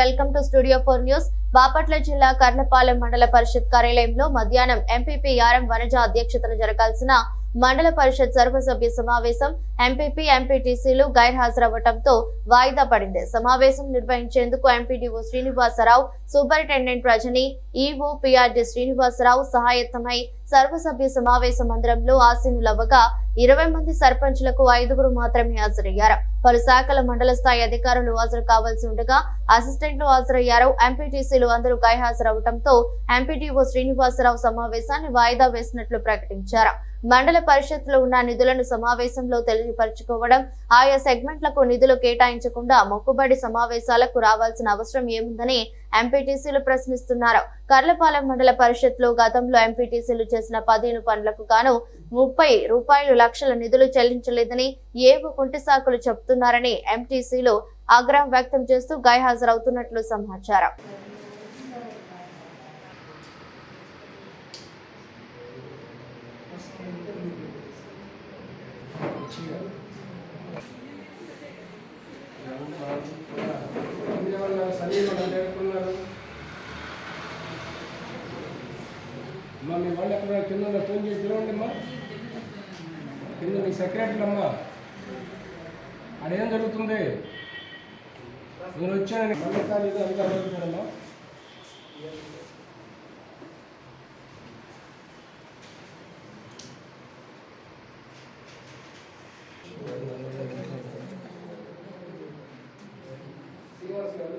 Welcome to studio four news. Bapatla జిల్లా కర్ణపాలెం మండల పరిషత్ కార్యాలయంలో మధ్యాహ్నం ఎంపీపీ ఆర్ఎం వనజ అధ్యక్షతన జరగాల్సిన మండల పరిషత్ సర్వసభ్య సమావేశం ఎంపీపీ ఎంపీటీసీలు గైర్హాజరవ్వడంతో వాయిదా పడింది. సమావేశం నిర్వహించేందుకు MPDO Srinivasarao superintendent Rajani EO PRD Srinivasarao సహాయత్తమై సర్వసభ్య సమావేశ మందిరంలో ఆసీనులవ్వగా ఇరవై మంది సర్పంచ్లకు ఐదుగురు మాత్రమే హాజరయ్యారు. పలు శాఖల మండల స్థాయి అధికారులు హాజరు కావాల్సి ఉండగా అసిస్టెంట్లు హాజరయ్యారు. ఎంపీటీసీలు అందరూ గైహాజరవడంతో ఎంపీటీఓ శ్రీనివాసరావు సమావేశాన్ని వాయిదా వేసినట్లు ప్రకటించారు. మండల పరిషత్లో ఉన్న నిధులను సమావేశంలో తెలియపరచుకోవడం ఆయా సెగ్మెంట్లకు నిధులు కేటాయించకుండా మొక్కుబడి సమావేశాలకు రావాల్సిన అవసరం ఏముందని ఎంపీటీసీలు ప్రశ్నిస్తున్నారు. కర్లపాలెం మండల పరిషత్లో గతంలో ఎంపీటీసీలు చేసిన పదిహేను పనులకు గాను ముప్పై రూపాయలు లక్షల నిధులు చెల్లించలేదని ఏవో కుంటి సాకులు చెప్తున్నారని ఎంటీసీలు ఆగ్రహం వ్యక్తం చేస్తూ గైహాజరవుతున్నట్లు సమాచారం. అమ్మా మీ వాళ్ళు ఎక్కడ కింద ఫోన్ చేసి పిలవండి అమ్మా. కింద మీ సెక్రటరీ అమ్మా. అదేం జరుగుతుంది? నేను వచ్చానని మళ్ళీ ఇది అంతా అడుగుతానమ్మా శ్రీనివాస్ గారు